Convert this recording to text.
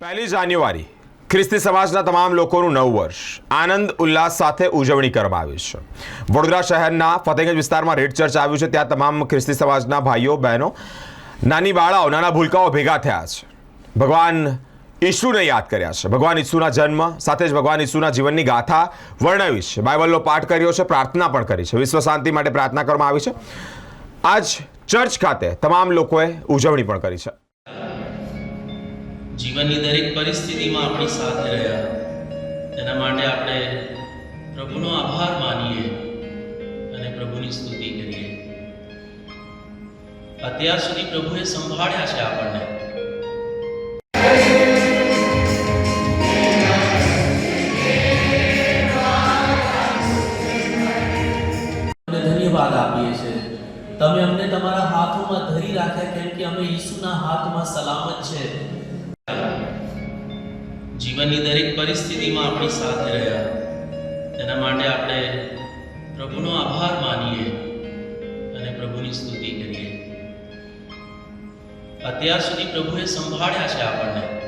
પહેલી જાન્યુઆરી, ખ્રિસ્તી સમાજના તમામ લોકોનું નવું વર્ષ. આનંદ, ઉલ્લાસ સાથે ઉજવણી કરવામાં આવી છે. વડોદરા શહેરના ફતેગંજ વિસ્તારમાં રેડ ચર્ચ આવ્યું છે. ત્યાં તમામ ખ્રિસ્તી સમાજના ભાઈઓ, બહેનો, નાની બાળાઓ, નાના ભૂલકાઓ ભેગા થયા છે. ભગવાન ઈસુને યાદ કર્યા છે. ભગવાન ઈસુના જન્મ સાથે જ ભગવાન ઈસુના જીવનની ગાથા વર્ણવી છે. બાઇબલનો પાઠ કર્યો છે, પ્રાર્થના પણ કરી છે. વિશ્વ શાંતિ માટે પ્રાર્થના કરવામાં આવી છે. આજ ચર્ચ ખાતે તમામ લોકોએ ઉજવણી પણ કરી છે. જીવનની દરેક પરિસ્થિતિમાં આપણી સાથે રહ્યા. તેના માટે આપણે પ્રભુનો આભાર માનીએ અને પ્રભુની સ્તુતિ કરીએ. અત્યાર સુધી પ્રભુએ સંભાળ્યા છે આપણને. ધન્યવાદ આપીએ છીએ. તમે અમને તમારા હાથોમાં ધરી રાખ્યા, કેમ કે અમે ઈસુના હાથમાં સલામત છે. જીવનની દરેક પરિસ્થિતિમાં આપણી સાથે રહ્યા. તેના માટે આપણે પ્રભુનો આભાર માનીએ અને પ્રભુની સ્તુતિ કરીએ. અત્યાર સુધી પ્રભુએ સંભાળ્યા છે આપણને.